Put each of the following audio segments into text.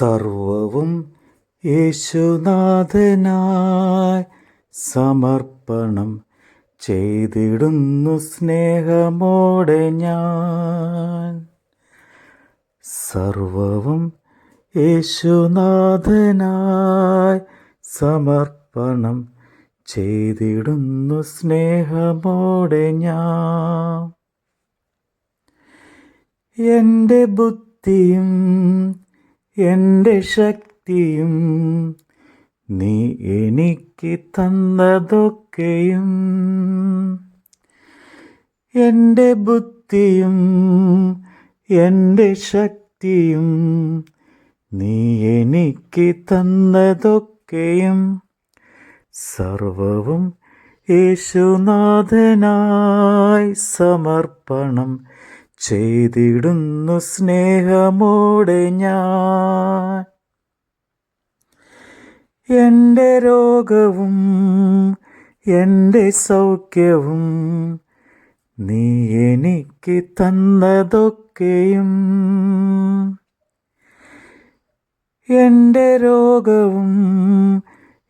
സർവവും യേശുനാഥനായി സമർപ്പണം ചെയ്തിടുന്നു സ്നേഹമോടെ ഞാൻ. സർവവും യേശുനാഥനായി സമർപ്പണം ചെയ്തിടുന്നു സ്നേഹമോടെ ഞാൻ. എന്റെ ബുദ്ധിയും എന്റെ ശക്തിയും നീ എനിക്ക് തന്നതൊക്കെയും എന്റെ ബുദ്ധിയും എന്റെ ശക്തിയും നീ എനിക്ക് തന്നതൊക്കെയും സർവവും യേശുനാഥനായി സമർപ്പണം. ചെയ്തിടുന്നു സ്നേഹമോടെ ഞാൻ. എന്റെ രോഗവും എന്റെ സൗഖ്യവും നീ എനിക്ക് തന്നതൊക്കെയും. എന്റെ രോഗവും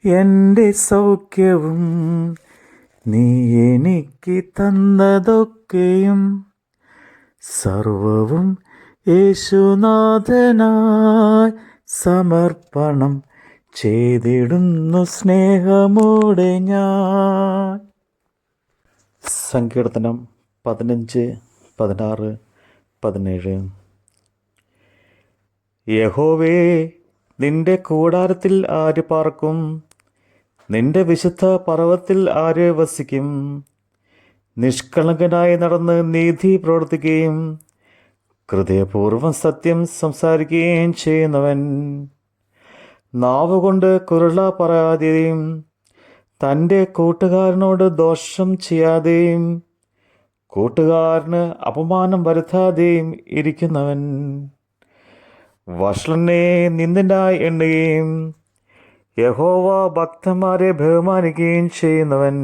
എന്റെ സൗഖ്യവും നീ എനിക്ക് തന്നതൊക്കെയും. സർവവും യേശുനാഥനായി സമർപ്പണം ചെയ്തിടുന്നു സ്നേഹമോടെ ഞാൻ. സങ്കീർത്തനം പതിനഞ്ച് പതിനാറ് പതിനേഴ്. യഹോവേ നിന്റെ കൂടാരത്തിൽ ആര് പാർക്കും? നിന്റെ വിശുദ്ധ പർവത്തിൽ ആര് വസിക്കും? നിഷ്കളങ്കനായി നടന്ന് നീതി പ്രവർത്തിക്കുകയും ഹൃദയപൂർവം സത്യം സംസാരിക്കുകയും ചെയ്യുന്നവൻ. നാവുകൊണ്ട് കുരള പറയാതെയും തന്റെ കൂട്ടുകാരനോട് ദോഷം ചെയ്യാതെയും കൂട്ടുകാരന് അപമാനം വരുത്താതെയും ഇരിക്കുന്നവൻ. വഷളനെ നിന്ദനായി എണ്ണുകയും യഹോവ ഭക്തന്മാരെ ബഹുമാനിക്കുകയും ചെയ്യുന്നവൻ.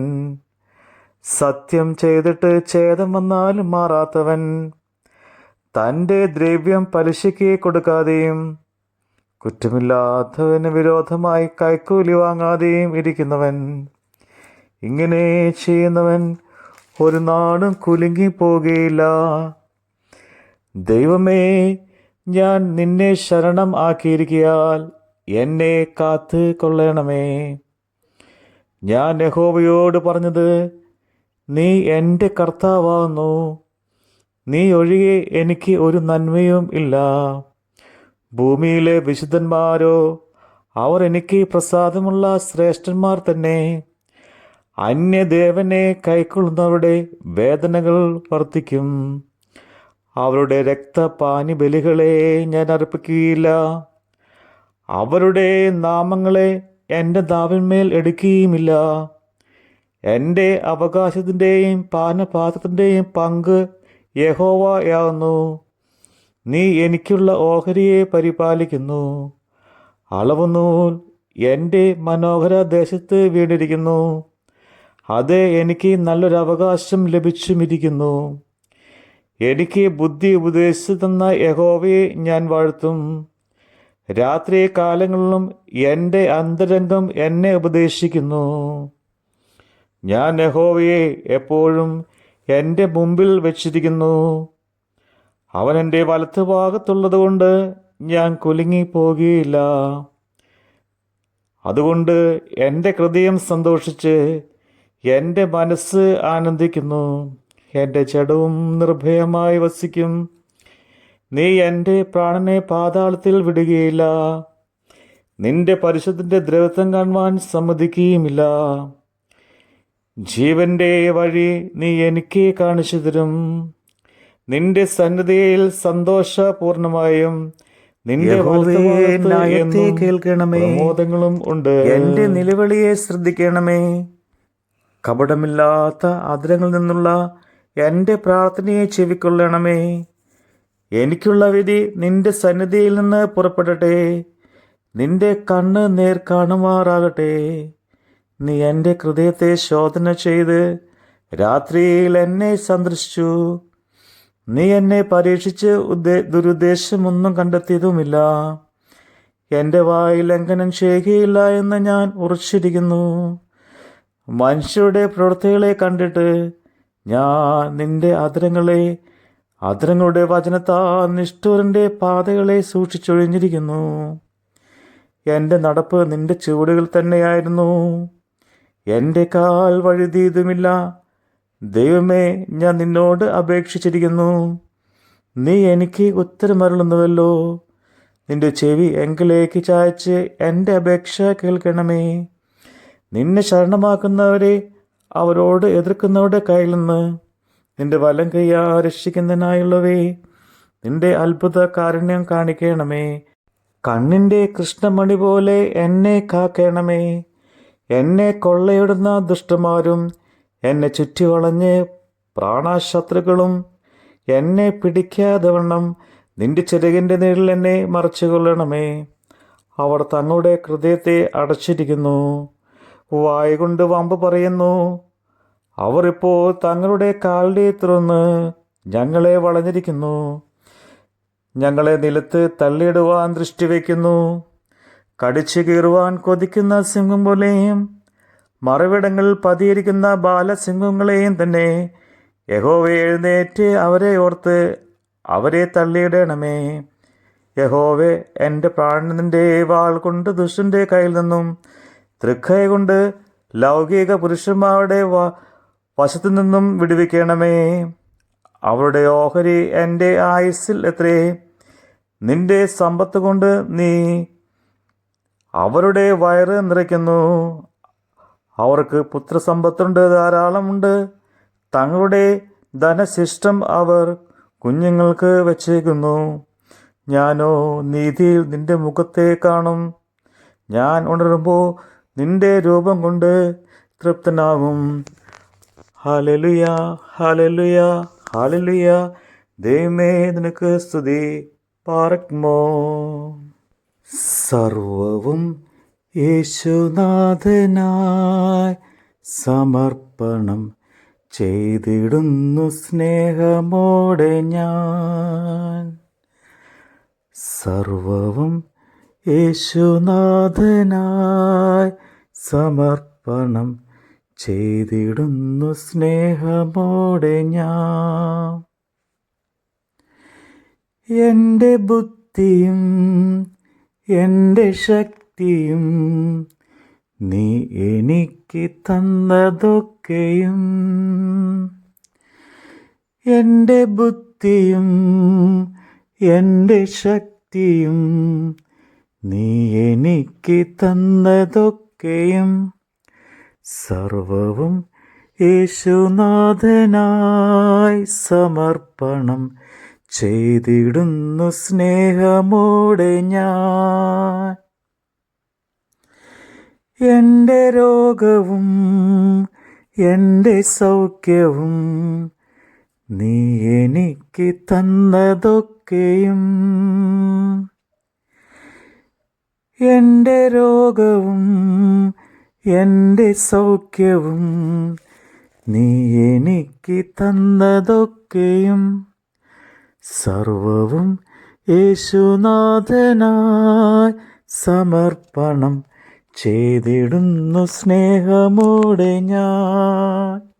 സത്യം ചെയ്തിട്ട് ഛേദം വന്നാലും മാറാത്തവൻ. തന്റെ ദ്രവ്യം പലിശയ്ക്ക് കൊടുക്കാതെയും കുറ്റമില്ലാത്തവന് വിരോധമായി കൈക്കൂലി വാങ്ങാതെയും ഇരിക്കുന്നവൻ. ഇങ്ങനെ ചെയ്യുന്നവൻ ഒരു നാടും കുലുങ്ങി പോകുകയില്ല. ദൈവമേ ഞാൻ നിന്നെ ശരണം ആക്കിയിരിക്കയാൽ എന്നെ കാത്ത് കൊള്ളണമേ. ഞാൻ യഹോവയോട് പറഞ്ഞത് നീ എന്റെ കർത്താവാകുന്നു. നീ ഒഴികെ എനിക്ക് ഒരു നന്മയും ഇല്ല. ഭൂമിയിലെ വിശുദ്ധന്മാരോ അവർ എനിക്ക് പ്രസാദമുള്ള ശ്രേഷ്ഠന്മാർ തന്നെ. അന്യദേവനെ കൈക്കൊള്ളുന്നവരുടെ വേദനകൾ വർദ്ധിക്കും. അവരുടെ രക്തപാനി ബലികളെ ഞാൻ അർപ്പിക്കുകയില്ല. അവരുടെ നാമങ്ങളെ എന്റെ നാവിന്മേൽ എടുക്കുകയുമില്ല. എന്റെ അവകാശത്തിന്റെയും പാനപാത്രത്തിന്റെയും പങ്ക് യഹോവയാവുന്നു നീ എനിക്കുള്ള ഓഹരിയെ പരിപാലിക്കുന്നു. അളവുനൂൽ എന്റെ മനോഹര ദേശത്ത് വീണിരിക്കുന്നു. അത് എനിക്ക് നല്ലൊരു അവകാശം ലഭിച്ചുമിരിക്കുന്നു. എനിക്ക് ബുദ്ധി ഉപദേശിച്ചു തന്ന യഹോവയെ ഞാൻ വാഴ്ത്തും. രാത്രി കാലങ്ങളിലും എന്റെ അന്തരംഗം എന്നെ ഉപദേശിക്കുന്നു. ഞാൻ നെഹോവയെ എപ്പോഴും എന്റെ മുമ്പിൽ വെച്ചിരിക്കുന്നു. അവൻ എന്റെ വലത്ത് ഭാഗത്തുള്ളതുകൊണ്ട് ഞാൻ കുലുങ്ങിപ്പോകുകയില്ല. അതുകൊണ്ട് എന്റെ ഹൃദയം സന്തോഷിച്ച് എന്റെ മനസ്സ് ആനന്ദിക്കുന്നു. എന്റെ ജഡവും നിർഭയമായി വസിക്കും. നീ എന്റെ പ്രാണനെ പാതാളത്തിൽ വിടുകയില്ല. നിന്റെ പരിശുദ്ധന്റെ ദ്രവത്വം കാണുവാൻ സമ്മതിക്കുകയുമില്ല. ജീവന്റെ വഴി നീ എനിക്ക് കാണിച്ചു തരും. നിന്റെ സന്നിധിയിൽ സന്തോഷപൂർണമായും നിന്റെ കേൾക്കണമേ. പ്രമോദങ്ങളും ഉണ്ട്. എന്റെ നിലവിളിയെ ശ്രദ്ധിക്കണമേ. കപടമില്ലാത്ത ആദരങ്ങളിൽ നിന്നുള്ള എന്റെ പ്രാർത്ഥനയെ ചെവിക്കൊള്ളണമേ. എനിക്കുള്ള വിധി നിന്റെ സന്നിധിയിൽ നിന്ന് പുറപ്പെടട്ടെ. നിന്റെ കണ്ണ് നേർ കാണുമാറാകട്ടെ. നീ എന്റെ ഹൃദയത്തെ ശോധന ചെയ്ത് രാത്രിയിൽ എന്നെ സന്ദർശിച്ചു. നീ എന്നെ പരീക്ഷിച്ച് ഉദ്ദേ ദുരുദ്ദേശമൊന്നും കണ്ടെത്തിയതുമില്ല. എന്റെ വായി ലംഘനം ചെയ്യുകയില്ല എന്ന് ഞാൻ ഉറച്ചിരിക്കുന്നു. മനുഷ്യരുടെ പ്രവൃത്തികളെ കണ്ടിട്ട് ഞാൻ നിന്റെ അതിരങ്ങളെ അതിരങ്ങളുടെ വചനത്താ നിഷ്ഠൂരന്റെ പാതകളെ സൂക്ഷിച്ചൊഴിഞ്ഞിരിക്കുന്നു. എന്റെ നടപ്പ് നിന്റെ ചുവടുകൾ തന്നെയായിരുന്നു. എന്റെ കാൽ വഴുതിയതുമില്ല. ദൈവമേ ഞാൻ നിന്നോട് അപേക്ഷിച്ചിരിക്കുന്നു. നീ എനിക്ക് ഉത്തരമരുളുന്നുവല്ലോ. നിന്റെ ചെവി എങ്കിലേക്ക് ചായച്ച് എന്റെ അപേക്ഷ കേൾക്കണമേ. നിന്നെ ശരണമാക്കുന്നവരെ അവരോട് എതിർക്കുന്നവരുടെ കയ്യിൽ നിന്ന് നിന്റെ വലം കയ്യാ രക്ഷിക്കുന്നതിനായുള്ളവേ നിന്റെ അത്ഭുത കാരുണ്യം കാണിക്കണമേ. കണ്ണിന്റെ കൃഷ്ണമണി പോലെ എന്നെ കാക്കണമേ. എന്നെ കൊള്ളയിടുന്ന ദുഷ്ടന്മാരും എന്നെ ചുറ്റിവളഞ്ഞ് പ്രാണശത്രുക്കളും എന്നെ പിടിക്കാതെ വണ്ണം നിന്റെ ചെരുകിന്റെ നീളിൽ എന്നെ മറച്ചുകൊള്ളണമേ. അവർ തങ്ങളുടെ ഹൃദയത്തെ അടച്ചിരിക്കുന്നു. വായ കൊണ്ട് വമ്പ് പറയുന്നു അവർ ഇപ്പോൾ തങ്ങളുടെ കാലിനെ തുറന്ന് ഞങ്ങളെ വളഞ്ഞിരിക്കുന്നു. ഞങ്ങളെ നിലത്ത് തള്ളിയിടുവാൻ ദൃഷ്ടി വയ്ക്കുന്നു. കടിച്ചു കീറുവാൻ കൊതിക്കുന്ന സിംഹം പോലെയും മറവിടങ്ങളിൽ പതിയിരിക്കുന്ന ബാലസിംഹങ്ങളെയും തന്നെ യഹോവ എഴുന്നേറ്റ് അവരെ ഓർത്ത് അവരെ തള്ളിയിടണമേ. യഹോവെ എന്റെ പ്രാണനിന്റെ വാൾ കൊണ്ട് ദുഷ്ടന്റെ കയ്യിൽ നിന്നും തൃക്കൈ കൊണ്ട് ലൗകിക പുരുഷന്മാരുടെ വശത്തു നിന്നും വിടുവിക്കണമേ. അവരുടെ ഓഹരി എന്റെ ആയുസ്സിൽ എത്രേ. നിന്റെ സമ്പത്ത് കൊണ്ട് നീ അവരുടെ വയറ് നിറയ്ക്കുന്നു. അവർക്ക് പുത്രസമ്പത്തുണ്ട് ധാരാളമുണ്ട്. തങ്ങളുടെ ധനശിഷ്ടം അവർ കുഞ്ഞുങ്ങൾക്ക് വച്ചേക്കുന്നു ഞാനോ നീതിയിൽ നിന്റെ മുഖത്തെ കാണും. ഞാൻ ഉണരുമ്പോൾ നിന്റെ രൂപം കൊണ്ട് തൃപ്തനാകും. ഹാലലുയ ഹാലലുയ ഹാലലുയ ദൈവമേ നിനക്ക് സ്തുതി. പാറക്മോ സർവവും യേശുനാഥനായി സമർപ്പണം ചെയ്തിടുന്നു സ്നേഹമോടെ ഞാൻ. സർവവും യേശുനാഥനായി സമർപ്പണം ചെയ്തിടുന്നു സ്നേഹമോടെ ഞാൻ. എന്റെ ബുദ്ധിയും എന്റെ ശക്തിയും നീ എനിക്ക് തന്നതൊക്കെയും. എന്റെ ബുദ്ധിയും എന്റെ ശക്തിയും നീ എനിക്ക് തന്നതൊക്കെയും. സർവവും യേശുനാഥനായി സമർപ്പണം ചെയ്തിടുന്നു സ്നേഹമോടെ ഞാൻ. എന്റെ രോഗവും എന്റെ സൗഖ്യവും നീ എനിക്ക് തന്നതൊക്കെയും. എന്റെ രോഗവും എന്റെ സൗഖ്യവും നീ എനിക്ക് തന്നതൊക്കെയും. സർവവും യേശുനാഥനായി സമർപ്പണം ചെയ്തിടുന്നു സ്നേഹമോടെ ഞാൻ.